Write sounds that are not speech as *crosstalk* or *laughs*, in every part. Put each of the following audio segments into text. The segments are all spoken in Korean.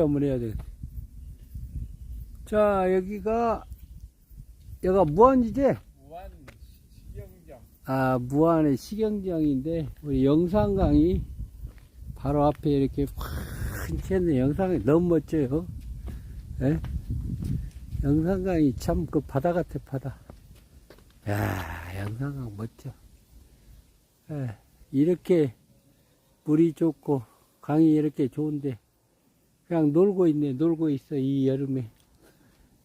한번 해야 돼. 자, 여기가, 여기가 무안이지? 무한 식영장 아, 무안의 식영장인데, 우리 영산강이 바로 앞에 이렇게 큰 캔데 영상이 너무 멋져요. 예? 영산강이 참 그 바다 같아, 바다. 야 영산강 멋져. 예, 이렇게 물이 좋고, 강이 이렇게 좋은데, 그냥 놀고 있네, 놀고 있어, 이 여름에.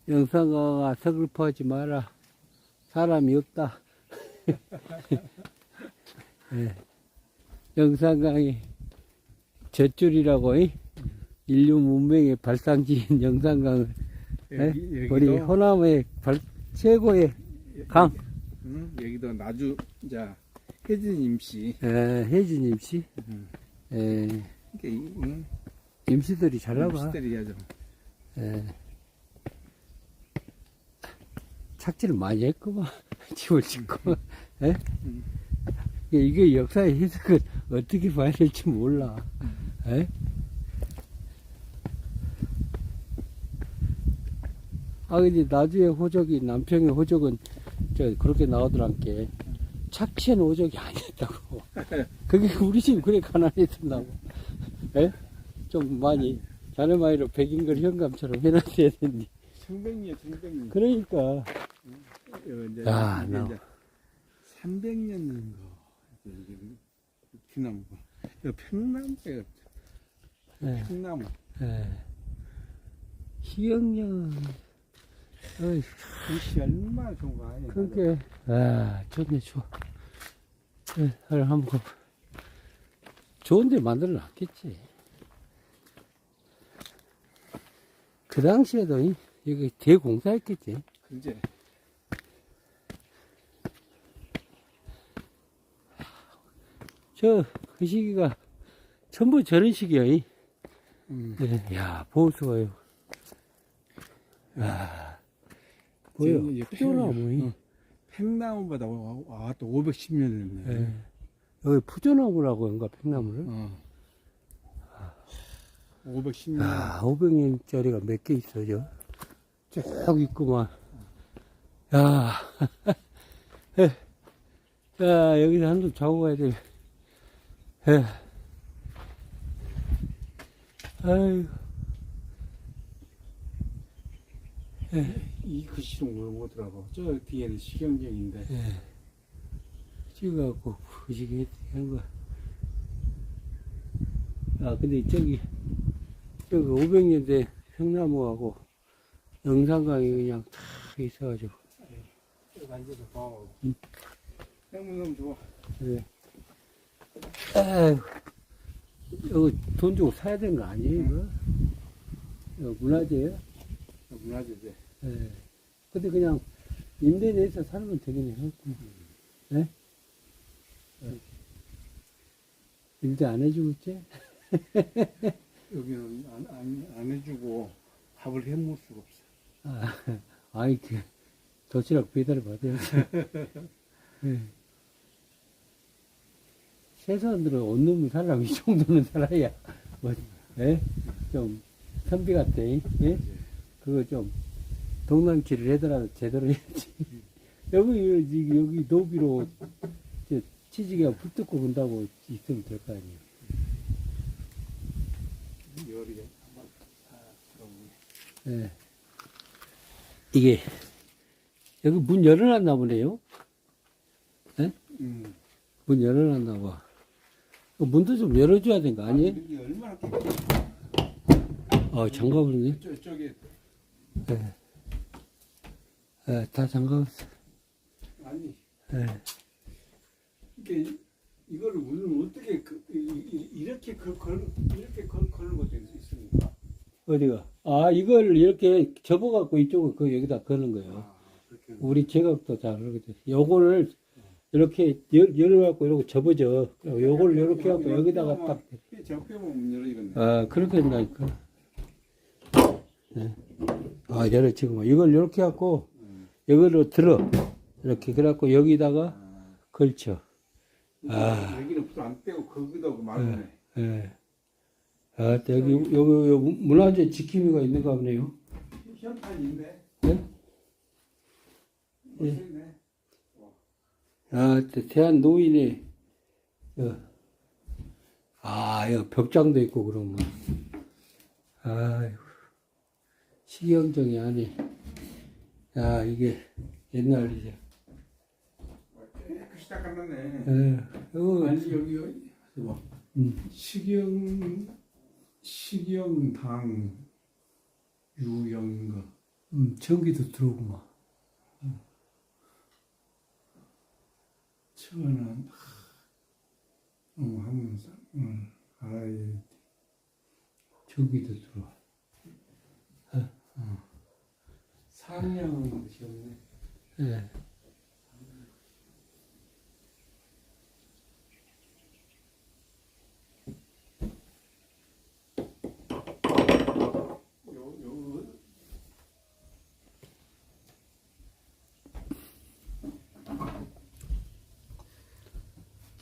영상강아, 서글퍼하지 마라. 사람이 없다. *laughs* 예. 영산강이 젖줄이라고, 이? 인류 문명의 발상지인 영산강을, 예? 여기, 우리 호남의 발- 최고의 강, 응? 여기도 나주 자 혜진 임씨 예, 혜진 임 씨. 음. 이-? 임씨들이 잘 나가. 임씨들이 아주 예. 착지를 많이 했구만. *laughs* 집을 짓고. 예? 음. 이게, 역사의 해석을 어떻게 봐야 될지 몰라. 예? 아, 근데 나중에 호적이, 남평의 호적은 저 그렇게 나오더란게. 착취한 호적이 아니었다고. *laughs* 그게 우리 집 그래 가난했었나고. 예? 좀 많이, 자네마이로 백인걸 현감처럼 해놨어야 되는데. 청백년 청백년 그러니까. 어, 이제, 야, 나- 이제 300년 된 거. 귀나무. 이거 평나무예요. 예, 평나무. 예. 희영령. 어이, 글씨 얼마나 좋은 거 아니야? 그게, 아, 좋네, 좋아. 예, 하루 한번 가봐. 좋은 데 만들어 놨겠지. 그 당시에도, 이- 여기 대공사했겠지. 그제 저, 그 시기가 전부 저런 시기야, 이. 음. 예, 야, 보수가요. 야, 보여. 푸조나무, 이. 어, 평나무보다 와, 또 510년 됐네. 예. 여기 푸조나무라고 한가, 백나무를? 어. 510년. 야, 500년짜리가 몇 개 있어, 저. 쭉 있구만. 야, *laughs* 에, 야, 여기서 한숨 자고 가야 돼. 에. 아이고, 이 글씨로 뭐더라고. 저 뒤에는 식영경인데. 예. 찍어갖고, 부시게 한 거. 아, 근데 저기, 저기 500년대 평나무하고 영산강이 그냥 탁 있어가지고. 쭉 앉아서 봐. 음. 행문 너무 좋아. 이거 돈 주고 사야 되는 거 아니에요, 이거? 이거 문화재예요? 문화재재. 예. 근데 그냥 임대 내서 살면 되긴 해요. 예? 예. 임대 안 해주고 있지? *laughs* 여기는 안, 안, 안 해주고 밥을 해 먹을 수가 없어. 아, *laughs* 아이, 그, 도시락 배달을 받아야지. 예. 최소한으로 온 놈이 살라면 이 정도는 살아야, *laughs* 뭐, 예? 좀, 선비 같대, 예? 그거 좀, 동남길을 해더라도 제대로 해야지. *laughs* 여기, 여기, 노비로, 저, 치즈기가 불 뜯고 본다고 있으면 될 거 아니에요. 열이 한번 다 들어오네. 예. 이게, 여기 문 열어놨나 보네요? 음. 문 열어놨나 봐. 그 문도 좀 열어줘야 되는 거 아니에요? 이게 얼마나 깨끗해. 어, 장갑을네. 저, 저기, 예. 예, 다 장갑었어. 아니, 예. 이게, 이거를 우리는 어떻게, 그, 이, 이렇게 걸, 걸, 이렇게 걸, 걸는 것도 있- 있습니까? 어디가? 아, 이걸 이렇게 접어갖고 이쪽을 그 여기다 거는 거예요. 아. 우리 제각도 다 그렇게 돼. 요거를 이렇게 열, 열어갖고 이렇게 접어져. 요걸 이렇게 갖고 여기다가 딱. 저 뼈만 문 열어야겠네. 아, 그렇게 한다니까. 네. 아, 열어, 지금. 이걸 이렇게 갖고, 이걸로 들어. 이렇게, 그래갖고 여기다가 아, 걸쳐. 아. 여기는 불안 떼고 거기다 말네. 예. 아, 여기, 여기, 여기 문화재 지킴이가 있는가 보네요. 현판 있네. 네? 뭐 있네. 아, 대- 대한 노인의, 어. 아, 여기 벽장도 있고 그러면. 아이고. 식경정이 아니. 야, 이게 옛날 이제. 깨끗이 닦아놨네. 에, 이거, 아니 여기 여기 봐. 음, 식영 식영당 유영인가. 음, 전기도 들어오고 막. 천안 어 한문산 응 아이 전기도 들어와. 상향 것이 없네 예.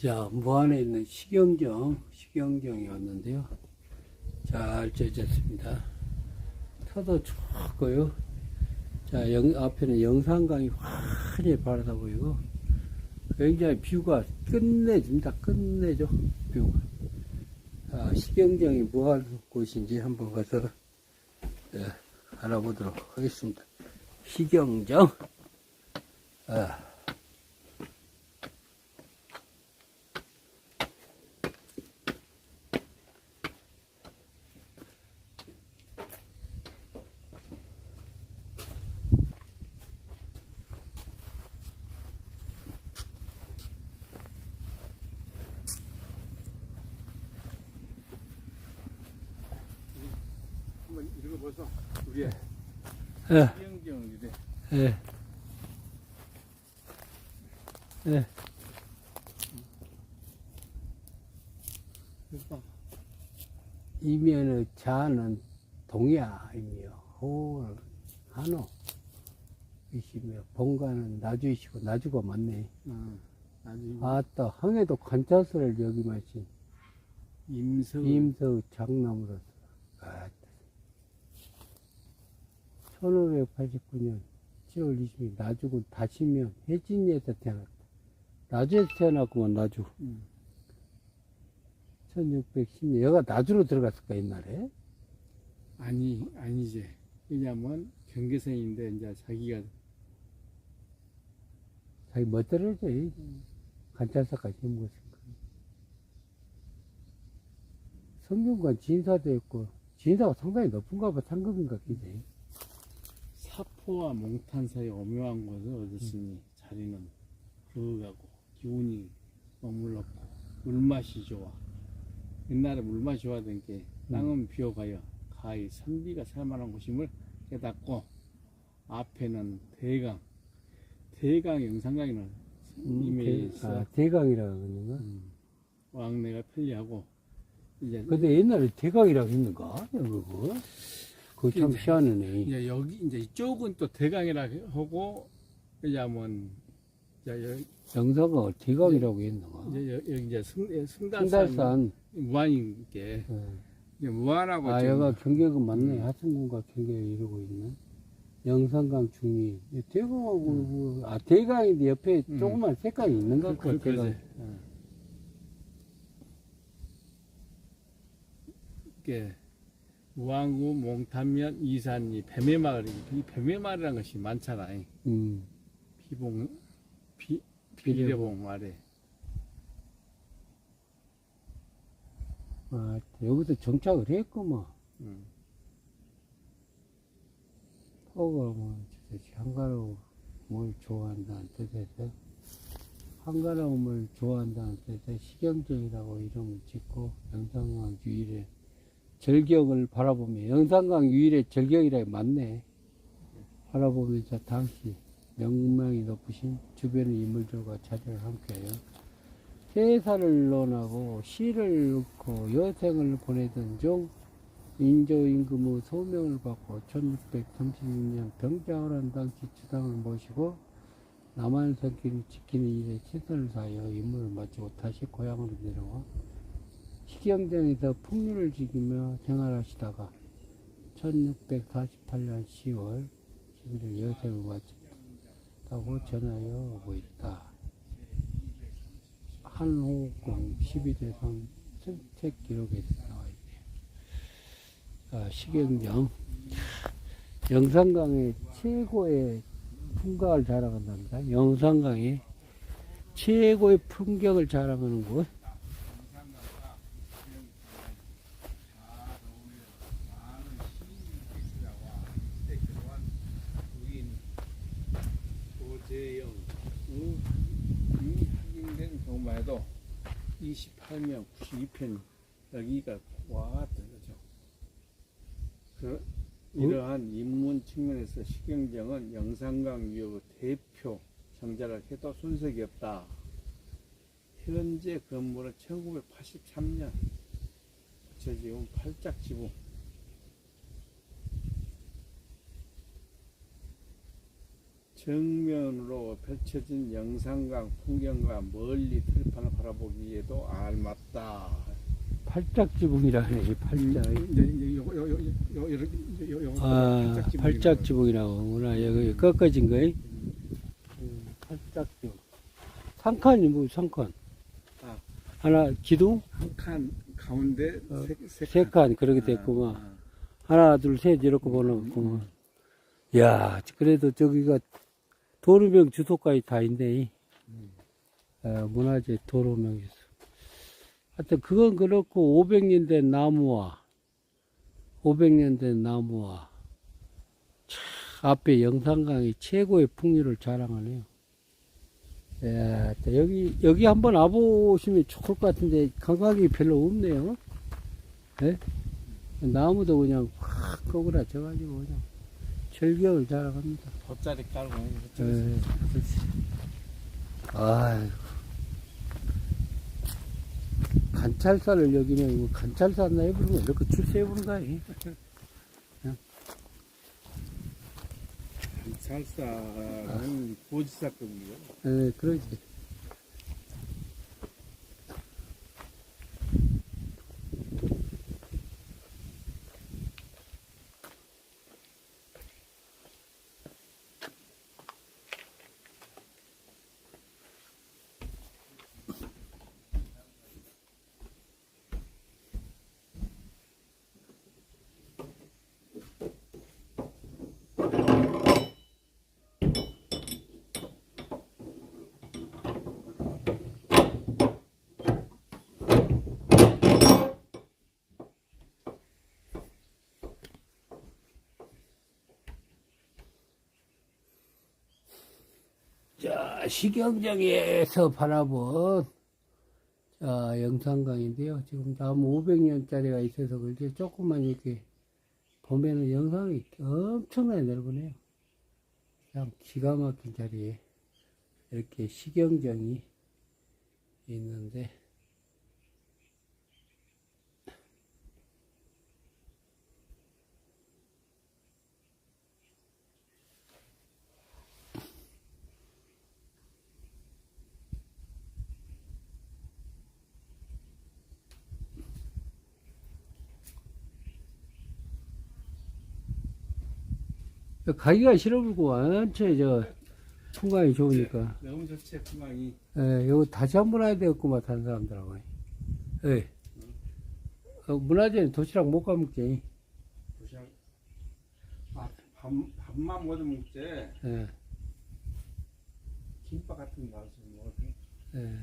자, 무안에 있는 식영정, 식영정이 왔는데요. 잘 쪄졌습니다. 터도 좋고요. 자, 영, 앞에는 영산강이 환히 바라다 보이고, 굉장히 뷰가 끝내줍니다. 끝내죠. 뷰가. 아, 식영정이 뭐하는 곳인지 한번 가서 예, 알아보도록 하겠습니다. 식영정. 아. 한번 읽어보소 우리 예. 식영경이래 예. 예. 이면의 자는 동야이며 호는 한호 이시며 본가는 나주이시고 나주가 맞네 어, 아주 아따 항해도 관자서를 여기 마신 임서 임서 장남으로서 아따 1589년 10월 20일 나주군 다시면 혜진이에서 태어났다. 나주에서 태어났구만 나주. 음. 1610년 얘가 나주로 들어갔을까 옛날에? 아니 아니지 왜냐면 경계선인데 이제 자기가 자기 멋대로죠 관찰사까지 해먹었으니까. 성균관 진사도 있고 진사가 상당히 높은가 봐 상급인가 기지 사포와 몽탄 사이 오묘한 곳을 얻었으니 자리는 거하고 기운이 머물렀고 물맛이 좋아. 옛날에 물맛이 좋아던 게 땅은 비어가여 가히 선비가 살만한 곳임을 깨닫고 앞에는 대강 대강 영산강에는 이미 있어. 아, 대강이라고 하는가 음, 왕래가 편리하고 이제 근데 옛날에 대강이라고 했는가? 그거 참 이제- 희한하네 이제 여기 이제 이쪽은 또 대강이라 하고 왜냐면 영사가 대강이라고 했는가 이제 여- 여기 이제 승, 승달산 승달산 무안인 게 예. 이제 무안하고 아, 지금 얘가 경계가 맞네. 음. 하천군과 경계를 이루고 있는 영산강 중위. 이 대강하고, 뭐, 아, 대강인데 옆에 음. 조그만 색깔이 있는 것 그, 같고, 그, 대강. 어. 이게 무안구 몽탄면 이산이 뱀의마을이 이 뱀의마을이라는 것이 많잖아. 음, 비봉 비 비례봉. 아래 아, 여기서 정착을 했구만. 음. 포가 뭐, 한가로움을 좋아한다는 뜻에서, 한가로움을 좋아한다는 뜻에서 식경정이라고 이름을 짓고, 영산강 유일의 절경을 바라보며, 영산강 유일의 절경이라 맞네. 바라보면서 당시 명망이 높으신 주변의 인물들과 자리를 함께하여 제사를 논하고 시를 넣고 여생을 보내던 중 인조임금의 소명을 받고 1636년 병장을 한 당시 주당을 모시고 남한성길을 지키는 일에 최선을 다하여 임무를 마치고 다시 고향으로 내려와 식경장에서 풍류를 지키며 생활하시다가 1648년 10월 11일 여생을 마쳤다고 전하여 오고 있다. 한호공 12대상 승책 기록에서 나와 있네요. 아, 식경정 영산강의 최고의 풍광을 자랑한답니다. 영산강의 최고의 풍경을 자랑하는 곳. 고재영 이 확인된 경우만 해도 28명 92편 여기가 와왔던 거죠. 그 이러한 인문 측면에서 식경정은 영산강 위협의 대표 정자를 해도 손색이 없다. 현재 건물은 1983년 부처지금 팔짝 지붕 정면으로 펼쳐진 영산강 풍경과 멀리 들판을 바라보기에도 알맞다. 팔짝 지붕이라 그래, 팔짝. 이제 이제 요거 요요 요 요렇게 이제 요 요거 아, 팔짝 지붕이라고 팔짝 지붕이라고 하구나. 여기 꺾어진 거이? 음, 팔짝 지붕. 상칸이 뭐, 상칸? 아. 하나, 기둥? 한 칸 가운데 어, 세, 세, 세 칸, 그렇게 아, 됐구만. 아. 하나, 둘, 셋, 이렇게 보내놓구만. 야 그래도 저기가 도로명 주소까지 다 있네. 어, 문화재 도로명에서. 하여튼 그건 그렇고 500년 된 나무와 500년 된 나무와 참 앞에 영산강이 최고의 풍류를 자랑하네요. 야, 또 여기 여기 한번 와보시면 좋을 것 같은데 감각이 별로 없네요. 예? 나무도 그냥 확 거그라져가지고 그냥 절경을 자랑합니다. 돗자리 깔고 예, 그렇지. 아이고. 관찰사를 여기는 이거 관찰사 나 해부르면 이렇게 출세해 부른가, 이? 살사는 보지사급이요. 예, 그러지. 자, 시경정에서 바라본 자, 영산강인데요. 지금 나무 500년짜리가 있어서 그렇지 조금만 이렇게 보면은 영상이 엄청나게 넓으네요. 그냥 기가 막힌 자리에 이렇게 시경정이 있는데 가기가 싫어 불고 완전히 저 풍광이 좋으니까 너무 좋지 풍광이. 예, 이거 다시 한번 해야 되겠구만 다른 사람들하고 예. 어, 문화재는 도시락 못 가먹지 도시락. 아, 밥 밥만 먹어 먹지. 예, 김밥 같은 거 가서 먹어. 예.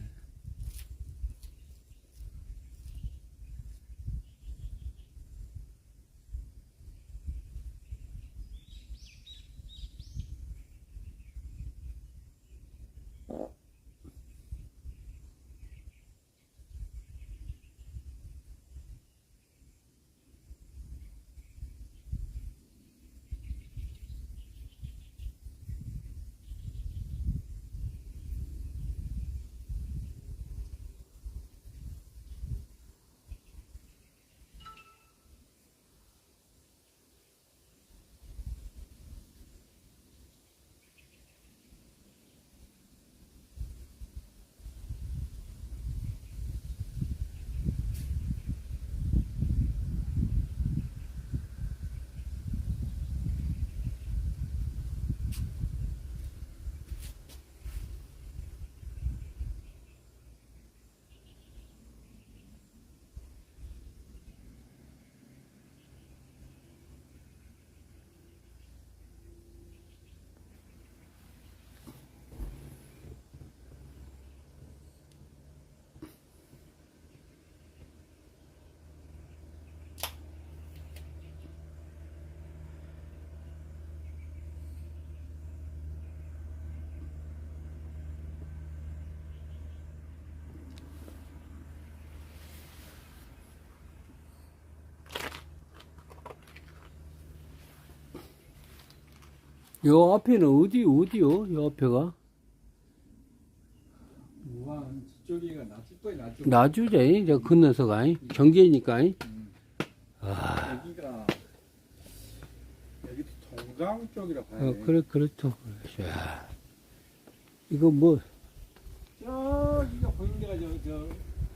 요 앞에는 어디, 어디요? 요 앞에가? 우와, 저쪽이가 나쪽도 나쪽. 나주제, 이제 건너서가, 이. 경계니까. 이. 아, 여기가 여기도 동강 쪽이라 봐야 어, 돼. 그래, 그렇죠. 자, 이거 뭐, 저기가 보이는 데가 저, 저,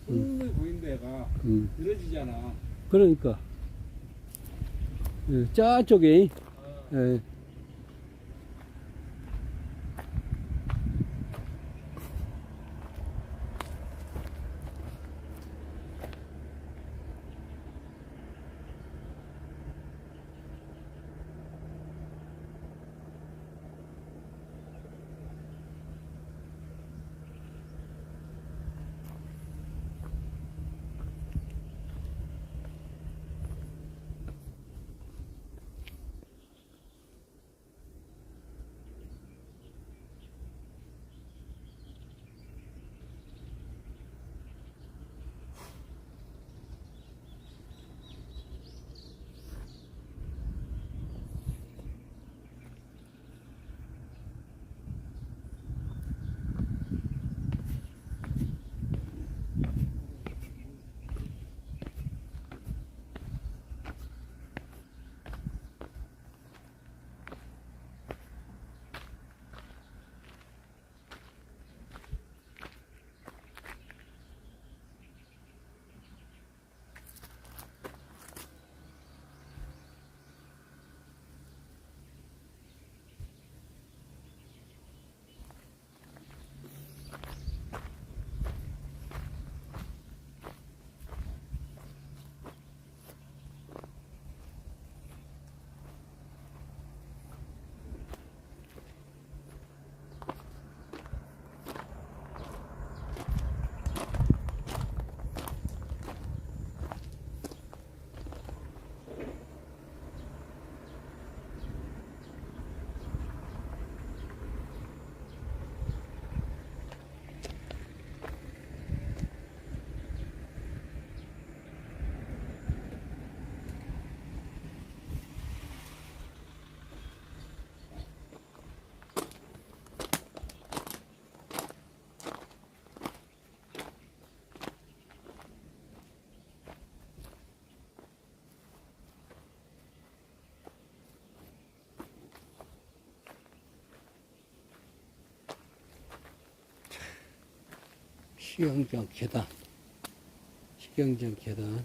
흥이 보이는 데가 음, 늘어지잖아. 그러니까. 예, 저쪽에, 예. 식영장 계단. 식영장 계단.